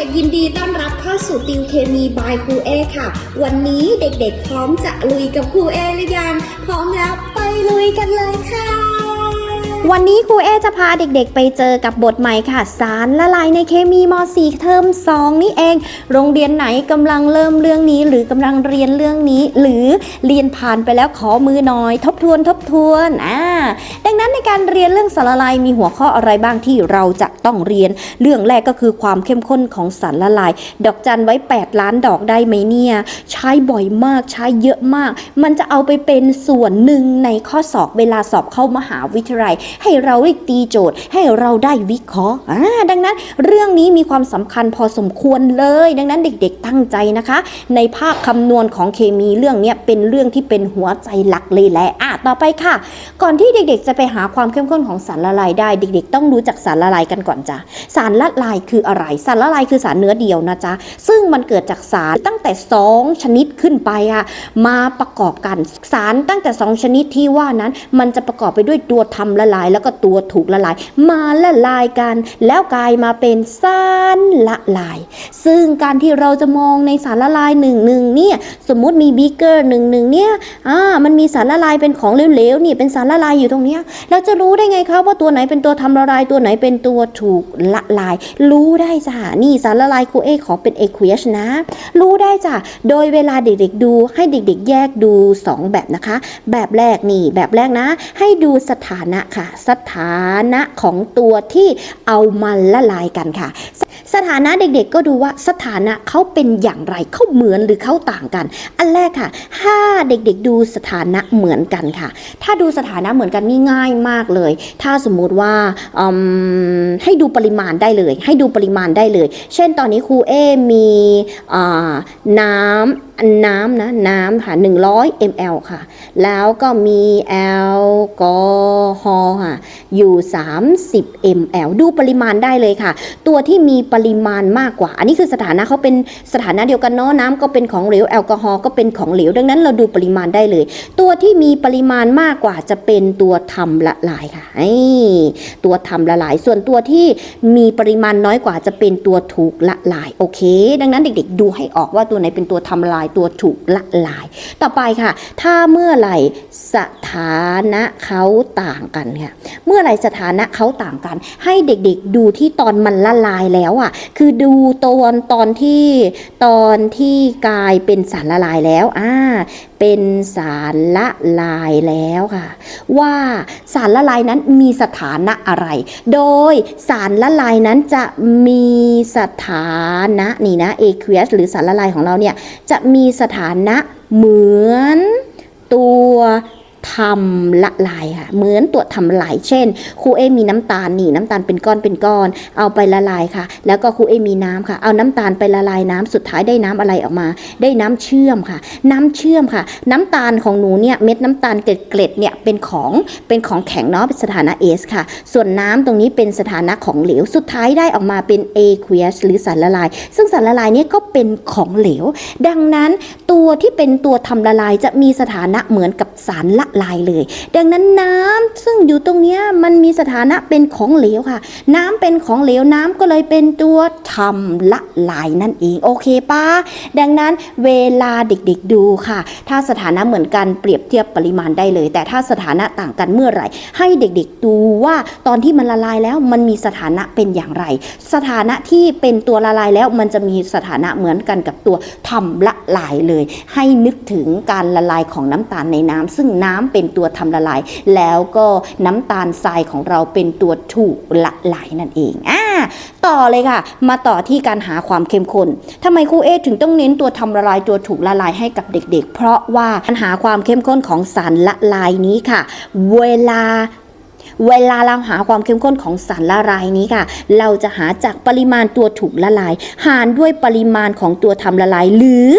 ด็กๆ ยินดีต้อนรับเข้าสู่ติวเคมีบายครูเอค่ะ วันนี้เด็กๆ พร้อมจะลุยกับครูเอหรือยัง พร้อมแล้วไปลุยกันเลยค่ะ วันนี้ครูเอจะพาเด็กๆ ไปเจอกับบทใหม่ค่ะ สารละลายในเคมีม .4 เทอม2 นี่เอง โรงเรียนไหนกำลังเริ่มเรื่องนี้ หรือกำลังเรียนเรื่องนี้ หรือเรียนผ่านไปแล้วขอมือหน่อย ทบทวนทบทวนอ่าดังนั้นในการเรียนเรื่องสารละลายมีหัวข้ออะไรบ้างที่เราจะต้องเรียน เรื่องแรกก็คือความเข้มข้นของสารละลาย ดอกจันไว้ 8 ล้านดอกได้ไหมเนี่ยใช้บ่อยมากใช้เยอะมาก มันจะเอาไปเป็นส่วนหนึ่งในข้อสอบเวลาสอบเข้ามหาวิทยาลัยให้เราได้ตีโจทย์ ให้เราได้วิเคราะห์ดังนั้นเรื่องนี้มีความสำคัญพอสมควรเลย ดังนั้นเด็กๆตั้งใจนะคะ ในภาคคำนวณของเคมีเรื่องนี้เป็นเรื่องที่เป็นหัวใจหลักเลยแหละอะต่อไปค่ะ ก่อนที่เด็กๆ จะไปหาความเข้มข้นของสารละลายได้ เด็ก ๆ ต้องรู้จักสารละลายกันก่อนจ้ะสารละลายคืออะไร สารละลายคือสารเนื้อเดียวนะจ๊ะซึ่งมันเกิดจากสารตั้งแต่ 2 ชนิดขึ้นไปอะมาประกอบกันสารตั้งแต่ 2 ชนิดที่ว่านั้น มันจะประกอบไปด้วยตัวทำละลายแล้วก็ตัวถูกละลาย มาละลายกัน แล้วกลายมาเป็นสารละลาย ซึ่งการที่เราจะมองในสารละลายหนึ่งหนึ่งเนี่ยสมมุติมีบีเกอร์หนึ่งหนึ่งเนี่ยอ่ามันมีสารละลายเป็นของเหลวๆนี่เป็นสารละลายอยู่ตรงเนี้ยเราจะรู้ได้ไงครับว่าตัวไหนเป็นตัวทำละลายตัวไหนเป็นตัวถูกละลาย รู้ได้จ้ะนี่สารละลายครูเอขอเป็นเอควชนะ รู้ได้จ้ะโดยเวลาเด็กๆดูให้เด็กๆ แยกดู 2 แบบนะคะ แบบแรกนี่แบบแรกนะ ให้ดูสถานะค่ะสถานะของตัวที่เอามันละลายกันค่ะ สถานะเด็กๆ ก็ดูว่าสถานะเขาเป็นอย่างไรเขาเหมือนหรือเขาต่างกัน อันแรกค่ะถ้าเด็กๆ ดูสถานะเหมือนกันค่ะ ถ้าดูสถานะเหมือนกันนี่ง่ายมากเลย ถ้าสมมุติว่าให้ดูปริมาณได้เลย ให้ดูปริมาณได้เลย เช่นตอนนี้ครูเอมีอน้ำน้ำนะน้ำค่ะ 100 ml ค่ะ แล้วก็มีแอลกอฮอล์ค่ะ อยู่ 30 ml ดูปริมาณได้เลยค่ะ ตัวที่มีปริมาณมากกว่า อันนี้คือสถานะเขาเป็นสถานะเดียวกันเนาะน้ำก็เป็นของเหลวแอลกอฮอล์ก็เป็นของเหลว ดังนั้นเราดูปริมาณได้เลย ตัวที่มีปริมาณมากกว่าจะเป็นตัวทำละลายค่ะไอ้ตัวทำละลาย ส่วนตัวที่มีปริมาณน้อยกว่าจะเป็นตัวถูกละลายโอเค ดังนั้นเด็กๆ ดูให้ออกว่าตัวไหนเป็นตัวทำละลายตัวถูกละลาย ต่อไปค่ะ ถ้าเมื่อไหร่สถานะเขาต่างกันค่ะเมื่อไหร่สถานะเขาต่างกัน ให้เด็กๆ ดูที่ตอนมันละลายแล้วอะ คือดูตอนตอนที่ตอนที่กลายเป็นสารละลายแล้วอ่าเป็นสารละลายแล้วค่ะ ว่าสารละลายนั้นมีสถานะอะไร โดยสารละลายนั้นจะมีสถานะนี่นะ aqueous หรือสารละลายของเราเนี่ยจะมีสถานะเหมือนตัว ทำละลายค่ะ เหมือนตัวทำละลาย เช่นครูเอมีน้ำตาลนี่น้ำตาลเป็นก้อนเป็นก้อน เอาไปละลายค่ะ แล้วก็ครูเอมีน้ำค่ะ เอาน้ำตาลไปละลายน้ำสุดท้ายได้น้ำอะไรออกมา ได้น้ำเชื่อมค่ะ น้ำเชื่อมค่ะ น้ำตาลของหนูเนี่ยเม็ดน้ำตาลเกล็ดเนี่ยเป็นของเป็นของแข็งเนาะเป็นสถานะเอสค่ะ ส่วนน้ำตรงนี้เป็นสถานะของเหลว สุดท้ายได้ออกมาเป็น aqueous หรือสารละลาย ซึ่งสารละลายเนี่ยก็เป็นของเหลว ดังนั้นตัวที่เป็นตัวทำละลายจะมีสถานะเหมือนกับสารละลายเลย ดังนั้นน้ำซึ่งอยู่ตรงนี้มันมีสถานะเป็นของเหลวค่ะ น้ำเป็นของเหลวน้ำก็เลยเป็นตัวทำละลายนั่นเองโอเคปะดังนั้นเวลาเด็กๆดูค่ะ ถ้าสถานะเหมือนกันเปรียบเทียบปริมาณได้เลย แต่ถ้าสถานะต่างกันเมื่อไหร่ ให้เด็กๆดูว่าตอนที่มันละลายแล้วมันมีสถานะเป็นอย่างไร สถานะที่เป็นตัวละลายแล้วมันจะมีสถานะเหมือนกันกับตัวทำละลายเลย ให้นึกถึงการละลายของน้ำตาลในน้ำซึ่งน้ำเป็นตัวทำละลาย แล้วก็น้ำตาลทรายของเราเป็นตัวถูกละลายนั่นเองอ่าต่อเลยค่ะ มาต่อที่การหาความเข้มข้นทำไมครูเอถึงต้องเน้นตัวทำละลายตัวถูกละลายให้กับเด็ก ๆ เพราะว่าการหาความเข้มข้นของสารละลายนี้ค่ะ เวลา เวลาเราหาความเข้มข้นของสารละลายนี้ค่ะ เราจะหาจากปริมาณตัวถูกละลาย หารด้วยปริมาณของตัวทำละลาย หรือ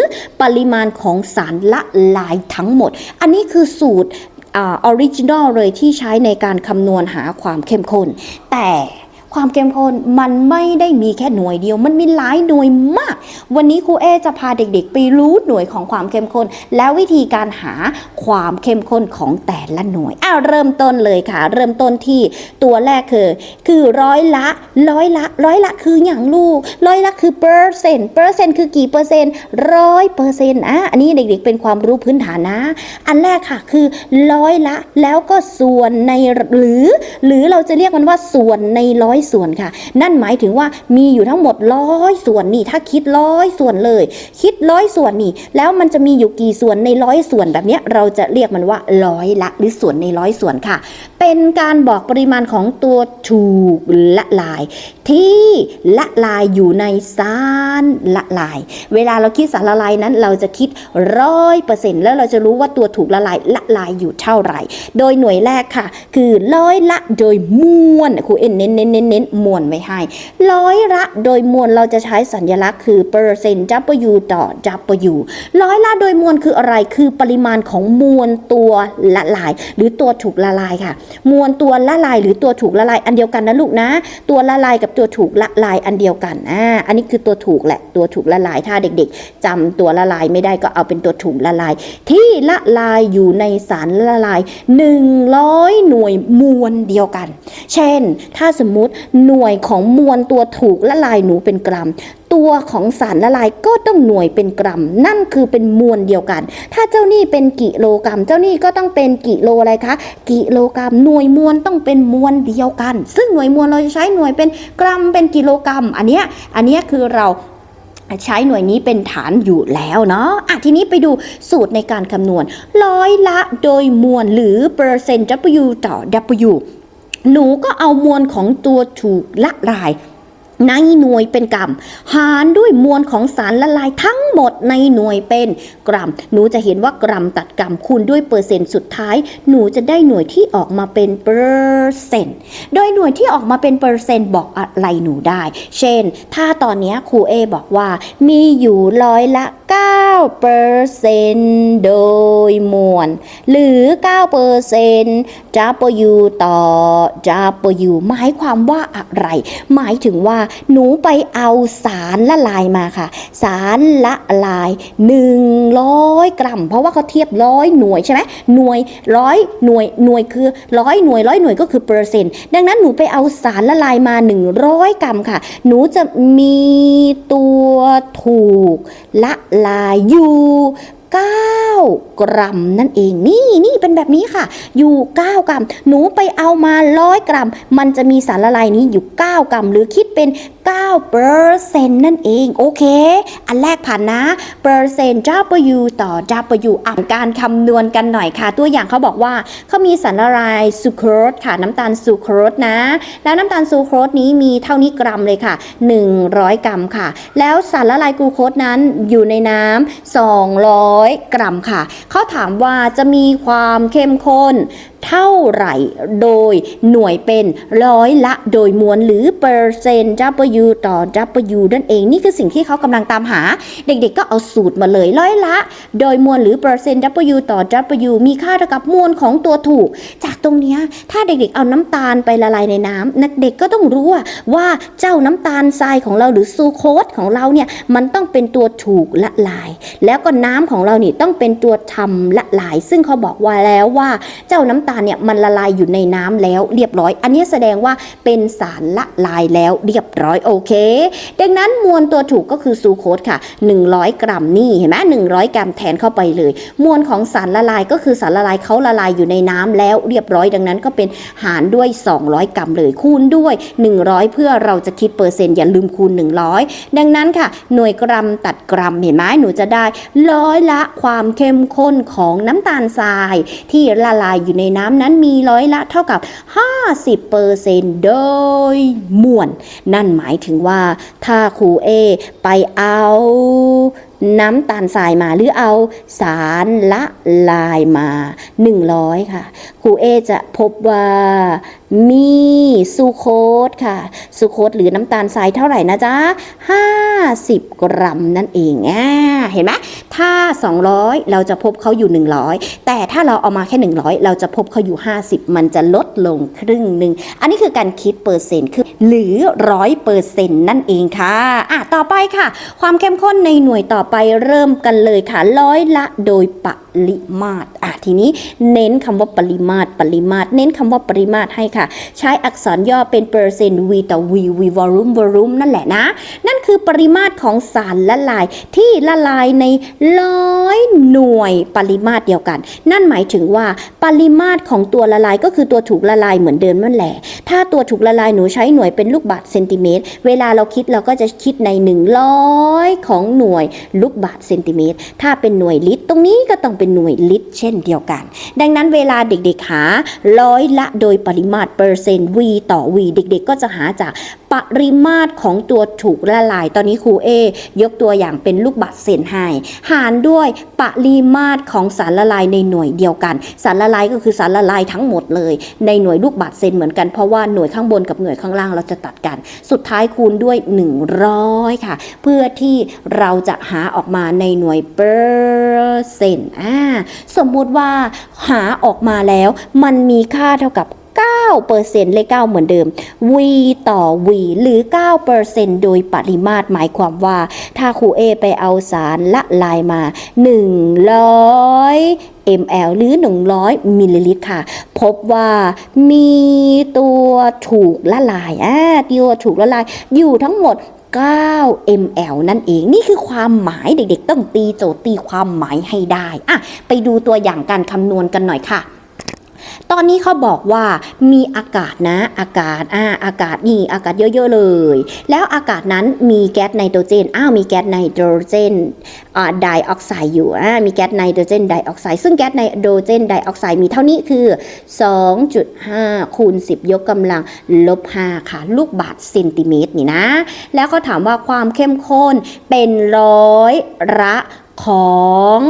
ปริมาณของสารละลายทั้งหมด อันนี้คือสูตรออริจินอลเลยที่ใช้ในการคำนวณหาความเข้มข้น แต่ ความเข้มข้นมันไม่ได้มีแค่หน่วยเดียว มันมีหลายหน่วยมาก วันนี้ครูเอจะพาเด็กๆ ไปรู้หน่วยของความเข้มข้น และวิธีการหาความเข้มข้นของแต่ละหน่วยอ้าวเริ่มต้นเลยค่ะ เริ่มต้นที่ตัวแรกคือ คือร้อยละร้อยละร้อยละคืออย่างลูก ร้อยละคือเปอร์เซ็นต์เปอร์เซ็นต์คือกี่เปอร์เซ็นต์ร้อยเปอร์เซ็นต์อะอันนี้เด็กๆ เป็นความรู้พื้นฐานนะ อันแรกค่ะคือร้อยละแล้วก็ส่วนในหรือ หรือเราจะเรียกมันว่าส่วนในร้อยส่วนค่ะ นั่นหมายถึงว่ามีอยู่ทั้งหมดร้อยส่วนนี่ถ้าคิดร้อยส่วนเลย คิดร้อยส่วนนี่แล้วมันจะมีอยู่กี่ส่วนในร้อยส่วนแบบนี้เราจะเรียกมันว่าร้อยละ หรือส่วนในร้อยส่วนค่ะ เป็นการบอกปริมาณของตัวถูกละลาย ที่ละลายอยู่ในสารละลาย เวลาเราคิดสารละลายนั้นเราจะคิดร้อยเปอร์เซ็นต์แล้วเราจะรู้ว่าตัวถูกละลายละลายอยู่เท่าไหร่ โดยหน่วยแรกค่ะ คือร้อยละโดยมวลครูเอ็นเน้นเน้นเน้นเน้นมวลไว้ให้ ร้อยละโดยมวลเราจะใช้สัญลักษณ์คือเปอร์เซ็นต์ W ต่อ W ร้อยละโดยมวลคืออะไรคือปริมาณของมวลตัวละลาย หรือตัวถูกละลายค่ะ มวลตัวละลายหรือตัวถูกละลายอันเดียวกันนะลูกนะ ตัวละลายกับตัวถูกละลายอันเดียวกันอ่าอันนี้คือตัวถูกแหละตัวถูกละลายถ้าเด็ก ๆจำตัวละลายไม่ได้ก็เอาเป็นตัวถูกละลาย ที่ละลายอยู่ในสารละลาย 100 หน่วยมวลเดียวกัน เช่น ถ้าสมมุติหน่วยของมวลตัวถูกละลายหนูเป็นกรัม ตัวของสารละลายก็ต้องหน่วยเป็นกรัม นั่นคือเป็นมวลเดียวกัน ถ้าเจ้านี่เป็นกิโลกรัม เจ้านี่ก็ต้องเป็นกิโลอะไรคะ กิโลกรัม หน่วยมวลต้องเป็นมวลเดียวกัน ซึ่งหน่วยมวลเราจะใช้หน่วยเป็นกรัมเป็นกิโลกรัม อันเนี้ยอันเนี้ยคือเราใช้หน่วยนี้เป็นฐานอยู่แล้วเนาะอะทีนี้ไปดูสูตรในการคำนวณ ร้อยละโดยมวลหรือเปอร์เซ็นต์ W ต่อ W หนูก็เอามวลของตัวถูกละลาย ในหน่วยเป็นกรัม หารด้วยมวลของสารละลายทั้งหมดในหน่วยเป็นกรัม หนูจะเห็นว่ากรัมตัดกรัมคูณด้วยเปอร์เซ็นต์สุดท้าย หนูจะได้หน่วยที่ออกมาเป็นเปอร์เซ็นต์ โดยหน่วยที่ออกมาเป็นเปอร์เซ็นต์บอกอะไรหนูได้ เช่น ถ้าตอนนี้ครูเอบอกว่า มีอยู่ร้อยละ9เปอร์เซ็นต์โดยมวล หรือ9เปอร์เซ็นต์ W ต่อ W หมายความว่าอะไร หมายถึงว่าหนูไปเอาสารละลายมาค่ะ สารละลาย 100 กรัม เพราะว่าเขาเทียบร้อยหน่วยใช่ไหมหน่วยร้อยหน่วยหน่วยคือร้อยหน่วยร้อยหน่วยก็คือเปอร์เซ็นต์ ดังนั้นหนูไปเอาสารละลายมา 100 กรัมค่ะ หนูจะมีตัวถูกละลายอยู่ 9 กรัมนั่นเองนี่นี่เป็นแบบนี้ค่ะ อยู่ 9 กรัม หนูไปเอามาร้อยกรัม มันจะมีสารละลายนี้อยู่ 9 กรัม หรือคิดเป็น9เปอร์เซนต์นั่นเอง โอเค อันแรกผ่านนะเปอร์เซ็นต์ W ต่อ W อ่านการคำนวณกันหน่อยค่ะ ตัวอย่างเขาบอกว่าเขามีสารละลายซูโครสค่ะ น้ำตาลซูโครสนะ แล้วน้ำตาลซูโครสนี้มีเท่านี้กรัมเลยค่ะ 100 กรัมค่ะ แล้วสารละลายกลูโคสนั้นอยู่ในน้ำ200 กรัมค่ะ เขาถามว่าจะมีความเข้มข้น เท่าไหร่โดยหน่วยเป็นร้อยละโดยมวลหรือเปอร์เซ็นต์ W ต่อ W นั่นเอง นี่คือสิ่งที่เขากำลังตามหา เด็กๆก็เอาสูตรมาเลยร้อยละ โดยมวลหรือเปอร์เซ็นต์ W ต่อ W มีค่าเท่ากับมวลของตัวถูก จากตรงนี้ถ้าเด็กๆเอาน้ำตาลไปละลายในน้ำนักเด็กก็ต้องรู้ว่าว่าเจ้าน้ำตาลทรายของเราหรือซูโคสของเราเนี่ยมันต้องเป็นตัวถูกละลาย แล้วก็น้ำของเรานี่ต้องเป็นตัวทำละลาย ซึ่งเขาบอกว่าแล้วว่าเจ้าน้ำตาลเนี่ยมันละลายอยู่ในน้ำแล้วเรียบร้อย อันนี้แสดงว่าเป็นสารละลายแล้วเรียบร้อยโอเค ดังนั้นมวลตัวถูกก็คือซูโคสค่ะ 100 กรัมนี่เห็นไหม100กรัมแทนเข้าไปเลย มวลของสารละลายก็คือสารละลายเขาละลายอยู่ในน้ำแล้วเรียบร้อยดังนั้นก็เป็นหารด้วย 200 กรัมเลยคูณด้วย 100 เพื่อเราจะคิดเปอร์เซ็นต์อย่าลืมคูณ 100 ดังนั้นค่ะ หน่วยกรัมตัดกรัมเห็นไหมหนูจะได้ร้อยละความเข้มข้นของน้ำตาลทรายที่ละลายอยู่ในน้ำนั้นมีร้อยละเท่ากับ 50%โดยมวล นั่นหมายถึงว่าถ้าครูเอไปเอาน้ำตาลทรายมาหรือเอาสารละลายมา 100 ค่ะครูเอจะพบว่า มีซูโคสค่ะซูโคสหรือน้ำตาลทรายเท่าไหร่นะจ๊ะ 50 กรัมนั่นเองอ่าเห็นไหมถ้า 200 เราจะพบเขาอยู่ 100 แต่ถ้าเราเอามาแค่ 100 เราจะพบเขาอยู่ 50 มันจะลดลงครึ่งหนึ่ง อันนี้คือการคิดเปอร์เซ็นต์คือหรือร้อยเปอร์เซ็นต์นั่นเองค่ะอะ ต่อไปค่ะ ความเข้มข้นในหน่วยต่อไปเริ่มกันเลยค่ะ ร้อยละโดยปริมาตรอะทีนี้เน้นคำว่าปริมาตรปริมาตร เน้นคำว่าปริมาตรให้ค่ะใช้อักษรย่อเป็นเปอร์เซ็นต์ v ต่อ v v volume volume นั่นแหละนะ นั่นคือปริมาตรของสารละลายที่ละลายในร้อยหน่วยปริมาตรเดียวกัน นั่นหมายถึงว่าปริมาตรของตัวละลายก็คือตัวถูกละลายเหมือนเดิมนั่นแหละ ถ้าตัวถูกละลายหนูใช้หน่วยเป็นลูกบาศก์เซนติเมตร เวลาเราคิดเราก็จะคิดใน 100 ของหน่วยลูกบาศก์เซนติเมตร ถ้าเป็นหน่วยลิตร ตรงนี้ก็ต้องเป็นหน่วยลิตร เช่นเดียวกัน ดังนั้นเวลาเด็กๆหาร้อยละโดยปริมาตรเปอร์เซ็นต์ v ต่อ v เด็กๆ ก็จะหาจากปริมาตรของตัวถูกละลาย ตอนนี้ครูเอยกตัวอย่างเป็นลูกบาศก์เซนให้หารด้วยปริมาตรของสารละลายในหน่วยเดียวกัน สารละลายก็คือสารละลายทั้งหมดเลย ในหน่วยลูกบาศก์เซนเหมือนกันเพราะว่าหน่วยข้างบนกับหน่วยข้างล่างเราจะตัดกัน สุดท้ายคูณด้วย 100 ค่ะ เพื่อที่เราจะหาออกมาในหน่วยเปอร์เซ็นต์อ่าสมมุติว่าหาออกมาแล้วมันมีค่าเท่ากับ 9%เลข9เหมือนเดิม v ต่อ v หรือ9%โดยปริมาตรหมายความว่า ถ้าครูเอไปเอาสารละลายมา 100 ml หรือ 100 มิลลิลิตรค่ะ พบว่ามีตัวถูกละลายอ่าตัวถูกละลาย อยู่ทั้งหมด 9 ml นั่นเอง นี่คือความหมายเด็กๆ ต้องตีโจทย์ตีความหมายให้ได้อะไปดูตัวอย่างการคำนวณกันหน่อยค่ะ ตอนนี้เขาบอกว่ามีอากาศนะ อากาศอ่าอากาศนี่อากาศเยอะๆเลย แล้วอากาศนั้นมีแก๊สไนโตรเจนอ้าวมีแก๊สไนโตรเจนอ่าไดออกไซด์อยู่อ่ามีแก๊สไนโตรเจนไดออกไซด์ซึ่งแก๊สไนโตรเจนไดออกไซด์มีเท่านี้คือ 2.5 คูณ 10 ยกกำลังลบ 5 ค่ะ ลูกบาศก์เซนติเมตรนี่นะ แล้วก็ถามว่าความเข้มข้นเป็นร้อยละของ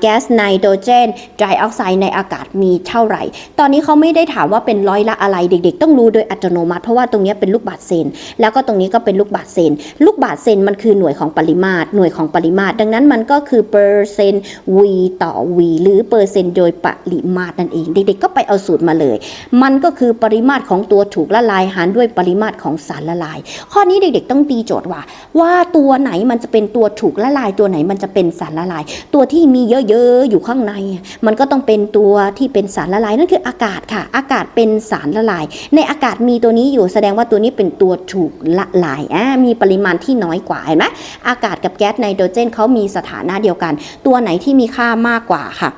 แก๊สไนโตรเจนไดออกไซด์ในอากาศมีเท่าไหร่ ตอนนี้เขาไม่ได้ถามว่าเป็นร้อยละอะไรเด็ก ๆ ต้องรู้โดยอัตโนมัติ เพราะว่าตรงนี้เป็นลูกบาศก์เซน แล้วก็ตรงนี้ก็เป็นลูกบาศก์เซน ลูกบาศก์เซนมันคือหน่วยของปริมาตร หน่วยของปริมาตร ดังนั้นมันก็คือเปอร์เซนต์ v ต่อ v หรือเปอร์เซนต์โดยปริมาตรนั่นเอง เด็ก ๆ ก็ไปเอาสูตรมาเลย มันก็คือปริมาตรของตัวถูกละลายหารด้วยปริมาตรของสารละลาย ข้อนี้เด็ก ๆ ต้องตีโจทย์ว่า ว่าตัวไหนมันจะเป็นตัวถูกละลาย ตัวไหนมันจะเป็นสารละลาย ตัวที่มีเยอะๆอยู่ข้างใน มันก็ต้องเป็นตัวที่เป็นสารละลายนั่นคืออากาศค่ะ อากาศเป็นสารละลาย ในอากาศมีตัวนี้อยู่แสดงว่าตัวนี้เป็นตัวถูกละลายอ่ามีปริมาณที่น้อยกว่าเห็นไหมอากาศกับแก๊สไนโตรเจนเขามีสถานะเดียวกัน ตัวไหนที่มีค่ามากกว่าค่ะ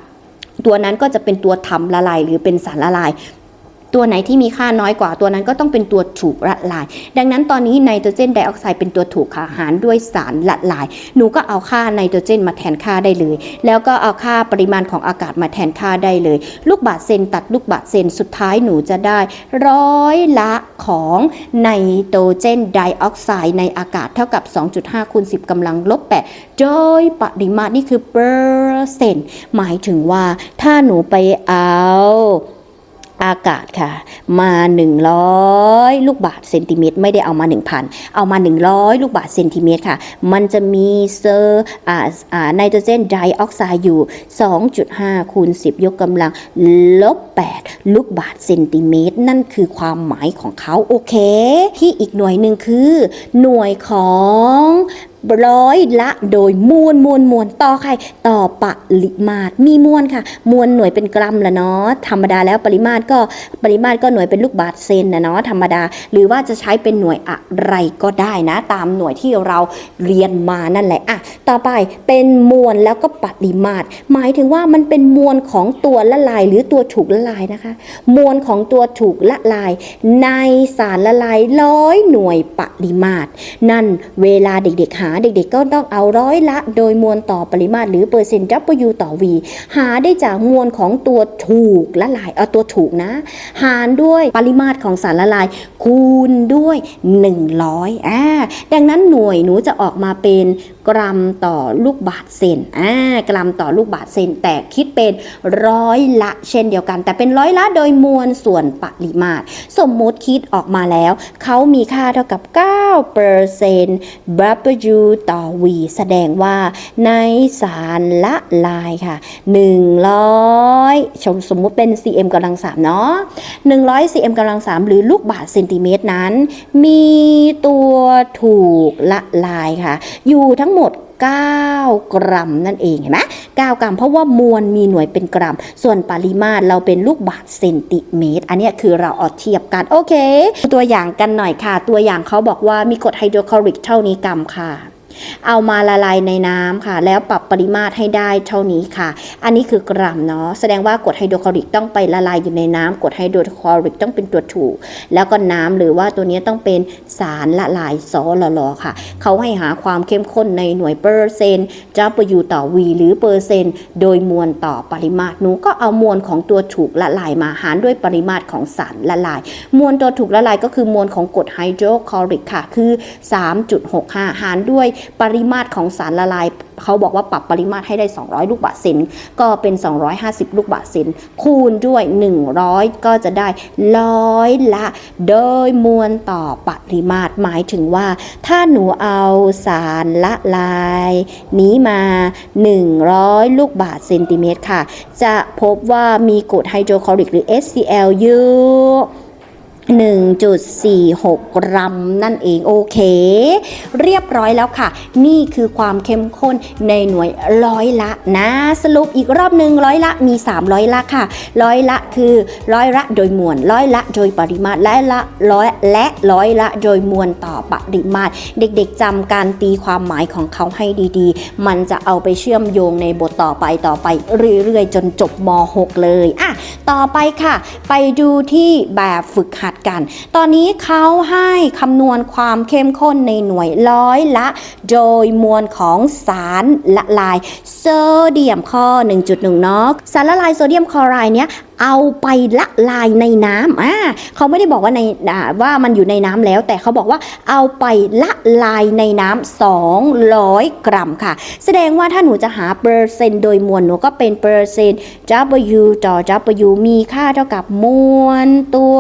ตัวนั้นก็จะเป็นตัวทำละลายหรือเป็นสารละลาย ตัวไหนที่มีค่าน้อยกว่าตัวนั้นก็ต้องเป็นตัวถูกละลาย ดังนั้นตอนนี้ไนโตรเจนไดออกไซด์เป็นตัวถูกค่ะหารด้วยสารละลาย หนูก็เอาค่าไนโตรเจนมาแทนค่าได้เลย แล้วก็เอาค่าปริมาณของอากาศมาแทนค่าได้เลย ลูกบาศก์เซนตัดลูกบาศก์เซนสุดท้ายหนูจะได้ร้อยละของไนโตรเจนไดออกไซด์ในอากาศเท่ากับ 2.5คูณ10กำลังลบ8โดยปริมาตรนี่คือเปอร์เซ็นต์หมายถึงว่าถ้าหนูไปเอา อากาศค่ะ มา 100 ลูกบาศก์เซนติเมตร ไม่ได้เอามา 1,000 เอามา 100 ลูกบาศก์เซนติเมตรค่ะ มันจะมีเซอร์ไนโตรเจนไดออกไซด์อยู่ 2.5 คูณ 10 ยกกำลังลบ 8 ลูกบาศก์เซนติเมตร นั่นคือความหมายของเขาโอเค ที่อีกหน่วยหนึ่งคือ หน่วยของ ร้อยละโดยมวลมวลมวลต่อใครต่อปริมาตรมีมวลค่ะ มวลหน่วยเป็นกรัมละเนาะธรรมดาแล้วปริมาตรก็ปริมาตรก็หน่วยเป็นลูกบาศก์เซนนะเนาะธรรมดา หรือว่าจะใช้เป็นหน่วยอะไรก็ได้นะ ตามหน่วยที่เราเรียนมานั่นแหละอะต่อไปเป็นมวลแล้วก็ปริมาตร หมายถึงว่ามันเป็นมวลของตัวละลาย หรือตัวถูกละลายนะคะ มวลของตัวถูกละลาย ในสารละลายร้อยหน่วยปริมาตร นั่นเวลาเด็กๆหาเด็กๆก็ต้องเอาร้อยละ โดยมวลต่อปริมาตรหรือเปอร์เซ็นต์ W ต่อ V หาได้จากมวลของตัวถูกละลายเอาตัวถูกนะ หารด้วยปริมาตรของสารละลาย คูณด้วย 100อ่าดังนั้นหน่วยหนูจะออกมาเป็นกรัมต่อลูกบาศก์เซนอ่ากรัมต่อลูกบาศก์เซน แต่คิดเป็นร้อยละเช่นเดียวกัน แต่เป็นร้อยละโดยมวลส่วนปริมาตร สมมุติคิดออกมาแล้ว เขามีค่าเท่ากับ9% W ต่อ V แสดงว่าในสารละลายค่ะ 100 ชมสมมุติเป็น cm กำลัง3เนาะ100 cm กำลัง3หรือลูกบาศก์เซนติเมตรนั้น มีตัวถูกละลายค่ะ อยู่ทั้งหมด9 กรัมนั่นเองเห็นไหม9กรัม เพราะว่ามวลมีหน่วยเป็นกรัม ส่วนปริมาตรเราเป็นลูกบาศก์เซนติเมตร อันนี้คือเราเอาเทียบกัน โอเค ตัวอย่างกันหน่อยค่ะ ตัวอย่างเขาบอกว่ามีกรดไฮโดรคลอริกเท่านี้กรัมค่ะ เอามาละลายในน้ำค่ะ แล้วปรับปริมาตรให้ได้เท่านี้ค่ะ อันนี้คือกรัมเนาะแสดงว่ากรดไฮโดรคลอริกต้องไปละลายอยู่ในน้ำกรดไฮโดรคลอริกต้องเป็นตัวถูก แล้วก็น้ำหรือว่าตัวนี้ต้องเป็นสารละลายซอลลอค่ะ เขาให้หาความเข้มข้นในหน่วยเปอร์เซ็นต์ W ต่อ V หรือเปอร์เซ็นต์โดยมวลต่อปริมาตรหนูก็เอามวลของตัวถูกละลายมาหารด้วยปริมาตรของสารละลาย มวลตัวถูกละลายก็คือมวลของกรดไฮโดรคลอริกค่ะ คือ 3.65 หารด้วยปริมาตรของสารละลายเขาบอกว่าปรับปริมาตรให้ได้ 200 ลูกบาศก์เซนก็เป็น 250 ลูกบาศก์เซนคูณด้วย 100 ก็จะได้ร้อยละ โดยมวลต่อปริมาตรหมายถึงว่า ถ้าหนูเอาสารละลาย นี้มา 100 ลูกบาศก์เซนติเมตรค่ะ จะพบว่ามีกรดไฮโดรคลอริกหรือ HCl อยู่ 1.46กรัมนั่นเองโอเค เรียบร้อยแล้วค่ะ นี่คือความเข้มข้นในหน่วยร้อยละนะสรุปอีกรอบหนึ่งร้อยละมี 300 ละค่ะ ร้อยละคือร้อยละโดยมวลร้อยละโดยปริมาตรและละร้อยและร้อยละโดยมวลต่อปริมาตร เด็กๆจำการตีความหมายของเขาให้ดีๆ มันจะเอาไปเชื่อมโยงในบทต่อไปต่อไปเรื่อยๆ จนจบม .6 เลยอะต่อไปค่ะ ไปดูที่แบบฝึกหัดกัน ตอนนี้เขาให้คำนวณความเข้มข้นในหน่วยร้อยละ โดยมวลของสารละลายโซเดียมข้อ 1.1 เนาะสารละลายโซเดียมคลอไรด์เนี้ย เอาไปละลายในน้ำอ่าเขาไม่ได้บอกว่าในว่ามันอยู่ในน้ำแล้ว แต่เขาบอกว่าเอาไปละลายในน้ำ200 กรัมค่ะ แสดงว่าถ้าหนูจะหาเปอร์เซ็นต์โดยมวลหนูก็เป็นเปอร์เซ็นต์ W ต่อ W มีค่าเท่ากับมวลตัว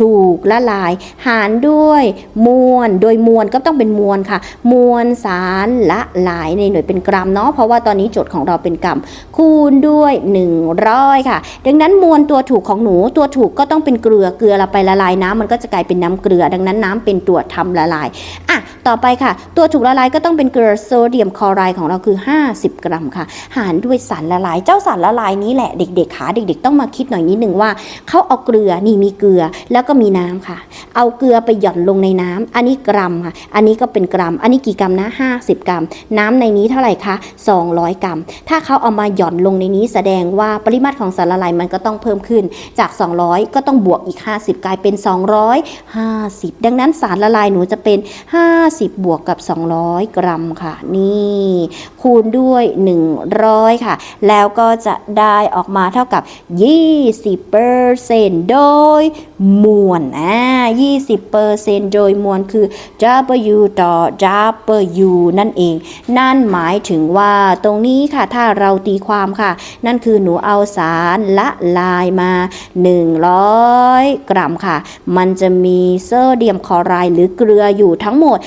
ถูกละลาย หารด้วยมวลโดยมวลก็ต้องเป็นมวลค่ะ มวลสารละลายในหน่วยเป็นกรัมเนาะเพราะว่าตอนนี้โจทย์ของเราเป็นกรัมคูณด้วย 100 ค่ะดังนั้นมวลตัวถูกของหนูตัวถูกก็ต้องเป็นเกลือเกลือเราไปละลายน้ำมันก็จะกลายเป็นน้ำเกลือ ดังนั้นน้ำเป็นตัวทำละลายอะต่อไปค่ะ ตัวถูกละลายก็ต้องเป็นเกลือโซเดียมคลอไรด์ของเราคือ 50 กรัมค่ะ หารด้วยสารละลายเจ้าสารละลายนี้แหละเด็กๆขาเด็ก ๆ ต้องมาคิดหน่อยนิดหนึ่งว่าเขาเอาเกลือนี่มีเกลือแล้วก็มีน้ำค่ะ เอาเกลือไปหย่อนลงในน้ำอันนี้กรัมค่ะ อันนี้ก็เป็นกรัม อันนี้กี่กรัมนะ 50 กรัม น้ำในนี้เท่าไหร่คะ200 กรัม ถ้าเขาเอามาหย่อนลงในนี้แสดงว่าปริมาตรของสารละลายมันก็ต้องเพิ่มขึ้นจาก 200 ก็ต้องบวกอีก 50 กลายเป็น 250 ดังนั้นสารละลายหนูจะเป็น 50 บวกกับ 200 กรัมค่ะ นี่ คูณด้วย 100 ค่ะ แล้วก็จะได้ออกมาเท่ากับ 20%โดยมวลอ่า20%โดยมวลคือ W ต่อ W นั่นเอง นั่นหมายถึงว่าตรงนี้ค่ะ ถ้าเราตีความค่ะ นั่นคือหนูเอาสารละลายมา 100 กรัมค่ะ มันจะมีโซเดียมคลอไรด์หรือเกลืออยู่ทั้งหมด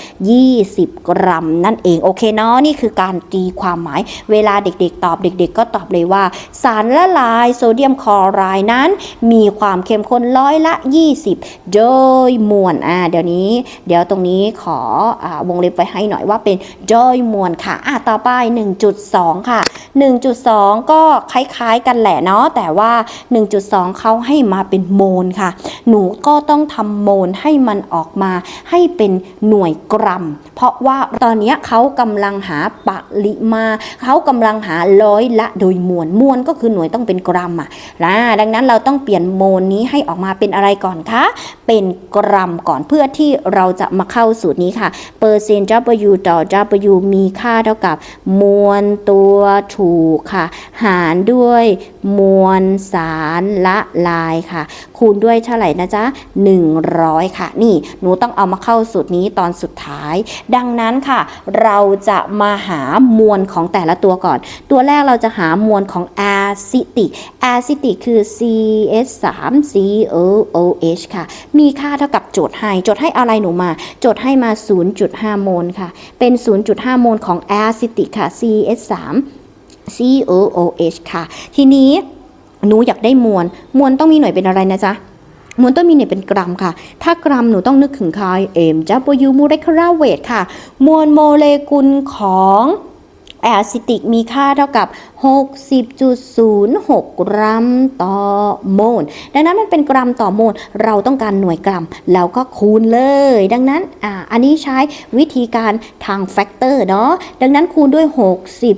20 กรัม นั่นเองโอเคเนาะนี่คือการตีความหมาย เวลาเด็กๆ ตอบเด็ก ๆ ก็ตอบเลยว่า สารละลายโซเดียมคลอไรด์นั้น มีความเข้มข้นร้อยละ 20 โดยมวลอ่าเดี๋ยวนี้ เดี๋ยวตรงนี้ขออวงเล็บไว้ให้หน่อยว่าเป็นโดยมวลค่ะอะต่อไป 1.2 ค่ะ 1.2 ก็คล้ายๆกันแหละเนาะแต่ว่า1.2 เขาให้มาเป็นโมลค่ะ หนูก็ต้องทำโมลให้มันออกมาให้เป็นหน่วยกรัม เพราะว่าตอนนี้เขากำลังหาปริมาเขากำลังหาร้อยละโดยมวล มวลก็คือหน่วยต้องเป็นกรัมอะนะดังนั้นเราต้องเปลี่ยนโมลนี้ให้ออกมาเป็นอะไรก่อนคะ เป็นกรัมก่อนเพื่อที่เราจะมาเข้าสูตรนี้ค่ะ เปอร์เซ็นต์ W ต่อ W มีค่าเท่ากับ มวลตัวถูกค่ะ หารด้วย มวลสารละลายค่ะ คูณด้วยเท่าไหร่นะจ๊ะ 100 ค่ะ นี่หนูต้องเอามาเข้าสูตรนี้ตอนสุดท้าย ดังนั้นค่ะ เราจะมาหามวลของแต่ละตัวก่อน ตัวแรกเราจะหามวลของแอซิติกแอซิติกคือ CS3COOH ค่ะ มีค่าเท่ากับโจทย์ให้ โจทย์ให้อะไรหนูมา โจทย์ให้มา 0.5 โมลค่ะ เป็น 0.5 โมลของแอซิติกค่ะ C3 C O O H ค่ะ ทีนี้หนูอยากได้มวล มวลต้องมีหน่วยเป็นอะไรนะจ๊ะมวลต้องมีหน่วยเป็นกรัมค่ะ ถ้ากรัมหนูต้องนึกถึงค่า mW molecular weight ค่ะ มวลโมเลกุลของแอซิติกมีค่าเท่ากับ 60.06 กรัมต่อโมล ดังนั้นมันเป็นกรัมต่อโมล เราต้องการหน่วยกรัมแล้วก็คูณเลย ดังนั้นอ่าอันนี้ใช้วิธีการทางแฟกเตอร์เนาะ ดังนั้นคูณด้วย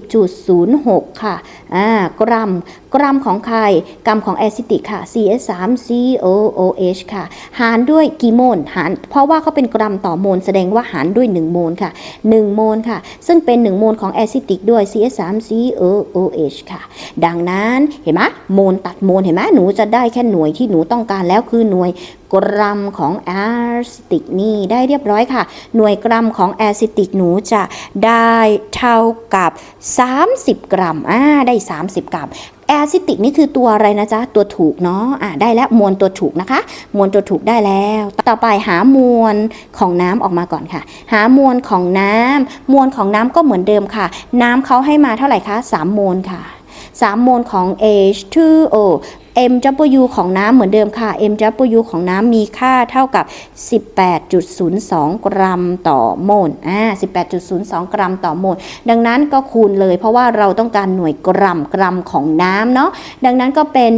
60.06 ค่ะอ่ากรัม กรัมของใคร กรัมของแอซิติกค่ะ CS3COOH ค่ะ หารด้วยกี่โมล หาร เพราะว่าเขาเป็นกรัมต่อโมล แสดงว่าหารด้วย 1 โมลค่ะ 1 โมลค่ะ ซึ่งเป็น 1 โมลของแอซิติกด้วย CS3COOH ค่ะ ดังนั้นเห็นไหมโมลตัดโมลเห็นไหมหนูจะได้แค่หน่วยที่หนูต้องการแล้วคือหน่วยกรัมของแอซิติกนี่ได้เรียบร้อยค่ะ หน่วยกรัมของแอซิติกหนูจะได้เท่ากับ 30 กรัมอ่าได้ 30 กรัมแอซิติกนี่คือตัวอะไรนะจ๊ะ ตัวถูกเนาะอ่าได้แล้วมวลตัวถูกนะคะ มวลตัวถูกได้แล้ว ต่อไปหามวลของน้ำออกมาก่อนค่ะ หามวลของน้ำมวลของน้ำก็เหมือนเดิมค่ะ น้ำเขาให้มาเท่าไหร่คะ3โมลค่ะ3โมลของ H2O MW ของน้ำเหมือนเดิมค่ะ MW ของน้ำมีค่าเท่ากับ 18.02 กรัมต่อโมลอ่า18.02 กรัมต่อโมล ดังนั้นก็คูณเลย เพราะว่าเราต้องการหน่วยกรัมกรัมของน้ำเนาะ ดังนั้นก็เป็น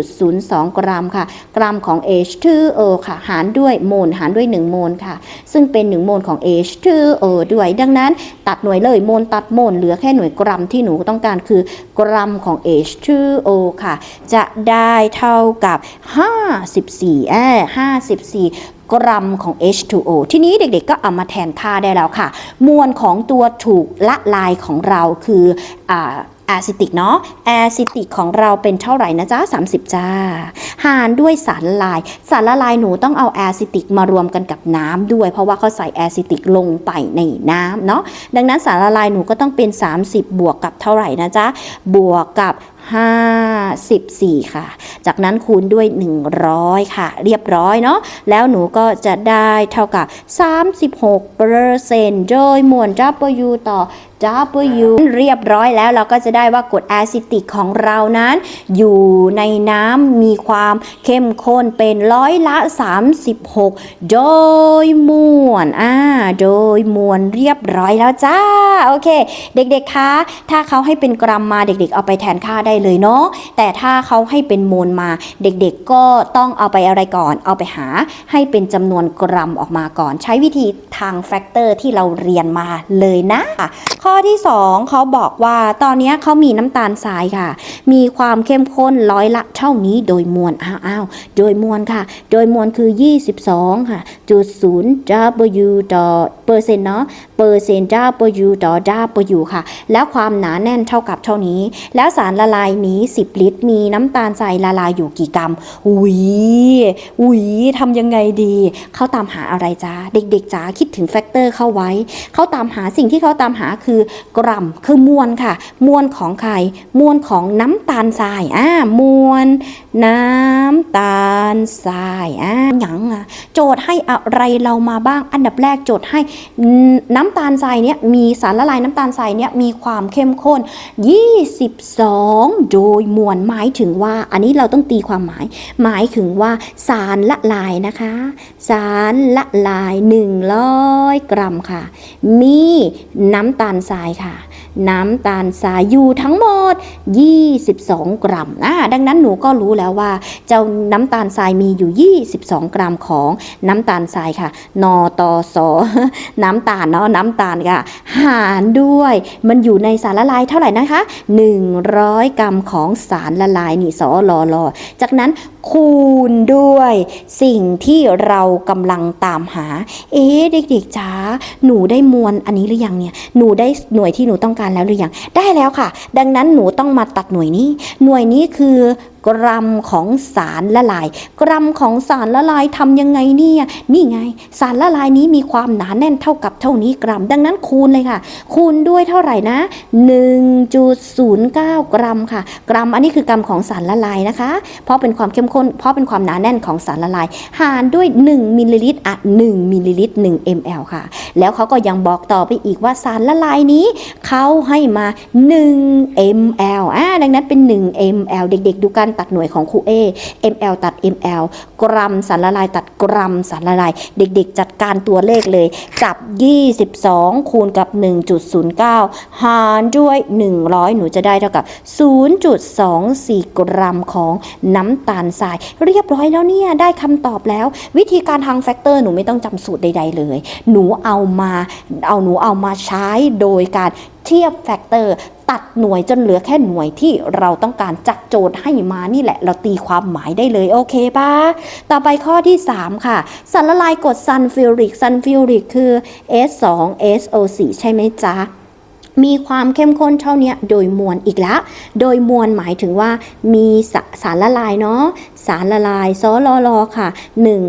18.02 กรัมค่ะ กรัมของ H2O ค่ะ หารด้วยโมล หารด้วย 1 โมลค่ะ ซึ่งเป็น 1 โมลของ H2O ด้วย ดังนั้นตัดหน่วยเลยโมลตัดโมลเหลือแค่หน่วยกรัมที่หนูต้องการคือกรัมของ H2O ค่ะ จะได้เท่ากับ 54อ่า54 กรัมของ H2O ทีนี้เด็กๆก็เอามาแทนค่าได้แล้วค่ะ มวลของตัวถูกละลายของเราคืออ่าแอซิติกเนาะแอซิติกของเราเป็นเท่าไหร่นะจ๊ะ 30 จ้า หารด้วยสารละลาย สารละลายหนูต้องเอาแอซิติกมารวมกันกับน้ำด้วย เพราะว่าเขาใส่แอซิติกลงไปในน้ำเนาะดังนั้นสารละลายหนูก็ต้องเป็น 30 บวกกับเท่าไหร่นะจ๊ะ บวกกับ 54 ค่ะ จากนั้นคูณด้วย 100 ค่ะ เรียบร้อยเนาะ แล้วหนูก็จะได้เท่ากับ 36เปอร์เซนต์โดยมวล W ต่อ W เรียบร้อยแล้วเราก็จะได้ว่ากรดแอซิติกของเรานั้น อยู่ในน้ำมีความเข้มข้นเป็นร้อยละ 36 โดยมวลอ่าโดยมวลเรียบร้อยแล้วจ้า โอเค เด็กๆคะ ถ้าเขาให้เป็นกรัมมาเด็กๆ เอาไปแทนค่าได้เลยเนาะแต่ถ้าเขาให้เป็นโมลมาเด็กๆก็ต้องเอาไปอะไรก่อน เอาไปหาให้เป็นจำนวนกรัมออกมาก่อน ใช้วิธีทางแฟกเตอร์ที่เราเรียนมาเลยนะ ข้อที่ 2เขาบอกว่าตอนนี้เขามีน้ำตาลทรายค่ะ มีความเข้มข้นร้อยละเท่านี้โดยมวลอ้าวอ้าวโดยมวลค่ะ โดยมวลคือ 22 ค่ะจุด0 W ต่อเปอร์เซ็นต์เนาะเปอร์เซ็นต์ W ต่อ W ค่ะ แล้วความหนาแน่นเท่ากับเท่านี้ แล้วสารละลายนี้ 10 ลิตร มีน้ำตาลทรายละลายอยู่กี่กรัมอุ้ยอุ้ยทำยังไงดี เขาตามหาอะไรจ้าเด็กๆจ้าคิดถึงแฟกเตอร์เข้าไว้ เขาตามหาสิ่งที่เขาตามหาคือกรัมคือมวลค่ะ มวลของใครมวลของน้ำตาลทรายอ่ามวลน้ำตาลทรายอ่าหยังอะโจทย์ให้อะไรเรามาบ้างอันดับแรกโจทย์ให้น้ำตาลทรายเนี่ยมีสารละลายน้ำตาลทรายเนี่ยมีความเข้มข้น 22โดยมวลหมายถึงว่า อันนี้เราต้องตีความหมาย หมายถึงว่าสารละลายนะคะ สารละลาย 100 กรัมค่ะ มีน้ำตาลทรายค่ะ น้ำตาลทรายอยู่ทั้งหมด 22 กรัมอ่าดังนั้นหนูก็รู้แล้วว่า เจ้าน้ำตาลทรายมีอยู่ 22 กรัมของน้ำตาลทรายค่ะนอตอสอน้ำตาลเนาะน้ำตาลค่ะ หารด้วย มันอยู่ในสารละลายเท่าไหร่นะคะ 100 กรัมของสารละลายนี่สอลอลอจากนั้น คูณด้วยสิ่งที่เรากำลังตามหา เอ๊ะเด็กๆจ๋าหนูได้มวลอันนี้หรือยังเนี่ยหนูได้หน่วยที่หนูต้องการแล้วหรือยังได้แล้วค่ะ ดังนั้นหนูต้องมาตัดหน่วยนี้ หน่วยนี้คือ กรัมของสารละลาย กรัมของสารละลายทำยังไงเนี่ยนี่ไง สารละลายนี้มีความหนาแน่นเท่ากับเท่านี้กรัม ดังนั้นคูณเลยค่ะ คูณด้วยเท่าไหร่นะ 1.09 กรัมค่ะ กรัมอันนี้คือกรัมของสารละลายนะคะ เพราะเป็นความเข้มข้น เพราะเป็นความหนาแน่นของสารละลาย หารด้วย 1มิลลิลิตรอะ1มิลลิลิตร1 ml ค่ะ แล้วเขาก็ยังบอกต่อไปอีกว่าสารละลายนี้เขาให้มา 1 ml อ่าดังนั้นเป็น 1 ml เด็ก ๆ ดูการตัดหน่วยของครูเอ ml ตัด ml กรัมสารละลายตัดกรัมสารละลาย เด็กๆ จัดการตัวเลขเลย จับ 22 คูณกับ 1.09 หารด้วย 100 หนูจะได้เท่ากับ 0.24 กรัมของน้ำตาลทราย เรียบร้อยแล้วเนี่ย ได้คำตอบแล้ว วิธีการทางแฟกเตอร์หนูไม่ต้องจำสูตรใด ๆ เลย หนูเอามา เอาหนูเอามาใช้โดยการ เทียบแฟกเตอร์ตัดหน่วยจนเหลือแค่หน่วยที่เราต้องการจากโจทย์ให้มานี่แหละ เราตีความหมายได้เลยโอเคปะต่อไปข้อที่ 3 ค่ะสารละลายกรดซันฟิวริกซันฟิวริกคือ S2SO4 ใช่ไหมจ๊ะ มีความเข้มข้นเท่านี้โดยมวลอีกแล้วโดยมวลหมายถึงว่ามีสาสารละลายเนาะสารละลายซอลอลอค่ะ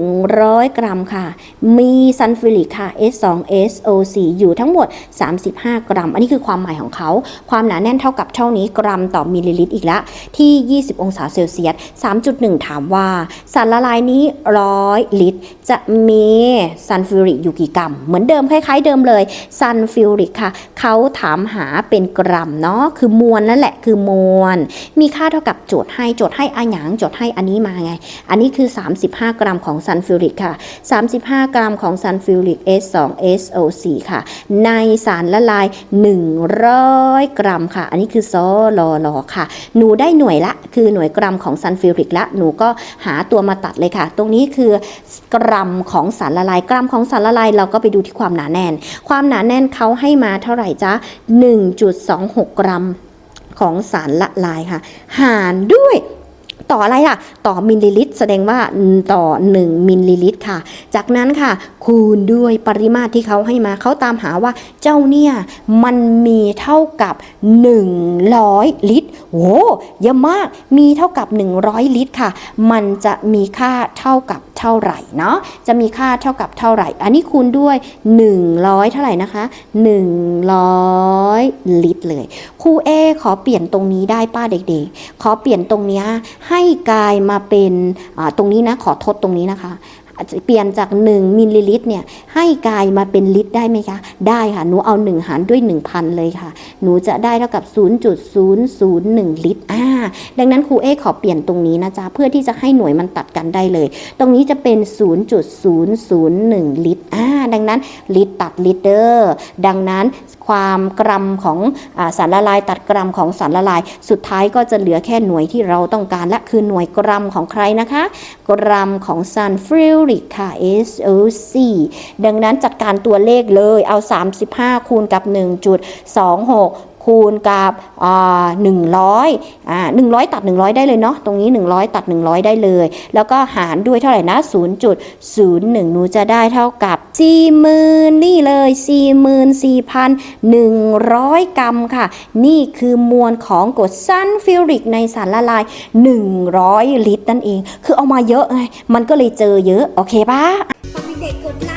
100 กรัมค่ะ มีซัลฟูริกค่ะ S2SO4 อยู่ทั้งหมด 35 กรัม อันนี้คือความหมายของเขา ความหนาแน่นเท่ากับเท่านี้กรัมต่อมิลลิลิตรอีกแล้วที่ 20 องศาเซลเซียส 3.1 ถามว่า สารละลายนี้ 100 ลิตร จะมีซัลฟูริกอยู่กี่กรัม เหมือนเดิมคล้ายๆเดิมเลยซัลฟูริกค่ะ เขาถามหาเป็นกรัมเนาะคือมวลนั่นแหละคือมวล มีค่าเท่ากับโจทย์ให้โจทย์ให้อาหยางโจทย์ให้อันนี้มาไง อันนี้คือ 35 กรัมของซัลฟูริกค่ะ 35 กรัมของซัลฟูริก S2SO4 ค่ะ ในสารละลาย 100 กรัมค่ะ อันนี้คือซอลอลอค่ะ หนูได้หน่วยละ คือหน่วยกรัมของซัลฟูริกละ หนูก็หาตัวมาตัดเลยค่ะ ตรงนี้คือกรัมของสารละลาย กรัมของสารละลายเราก็ไปดูที่ความหนาแน่น ความหนาแน่นเขาให้มาเท่าไหร่จ๊ะ1.26 กรัมของสารละลายค่ะ หารด้วย ต่ออะไรล่ะ ต่อมิลลิลิตร แสดงว่าต่อ 1 มิลลิลิตรค่ะ จากนั้นค่ะ คูณด้วยปริมาตรที่เขาให้มาเขาตามหาว่าเจ้าเนี่ยมันมีเท่ากับ 100 ลิตรโอ้เยอะมากมีเท่ากับ 100 ลิตรค่ะ มันจะมีค่าเท่ากับเท่าไหร่เนาะจะมีค่าเท่ากับเท่าไหร่ อันนี้คูณด้วย 100 เท่าไหร่นะคะ 100 ลิตรเลยครูเอขอเปลี่ยนตรงนี้ได้ป้าเด็กๆ ขอเปลี่ยนตรงเนี้ยให้กายมาเป็นตรงนี้นะขอทดตรงนี้นะคะ อาจจะเปลี่ยนจาก 1 มิลลิลิตรเนี่ยให้กลายมาเป็นลิตรได้ไหมคะ ได้ค่ะ หนูเอา 1 หารด้วย 1,000 เลยค่ะ หนูจะได้เท่ากับ 0.001 ลิตรอ่าดังนั้นครูเอขอเปลี่ยนตรงนี้นะจ๊ะ เพื่อที่จะให้หน่วยมันตัดกันได้เลย ตรงนี้จะเป็น 0.001 ลิตรอ่าดังนั้นลิตรตัดลิตรเดอร์ดังนั้นความกรัมของอสารละลายตัดกรัมของสารละลาย สุดท้ายก็จะเหลือแค่หน่วยที่เราต้องการและคือหน่วยกรัมของใครนะคะ กรัมของซันฟริริกค่ะ SOC ดังนั้นจัดการตัวเลขเลยเอา 35 คูณกับ 1.26 คูณกับอ่า100อ่า100ตัด100ได้เลยเนาะตรงนี้ 100 ตัด 100 ได้เลย แล้วก็หารด้วยเท่าไหร่นะ 0.01 หนูจะได้เท่ากับ 40,000 นี่เลย 44,100 กรัมค่ะ นี่คือมวลของกรดซัลฟิวริกในสารละลาย 100 ลิตรนั่นเอง คือเอามาเยอะไงมันก็เลยเจอเยอะ โอเคปะฝากเด็กกดไล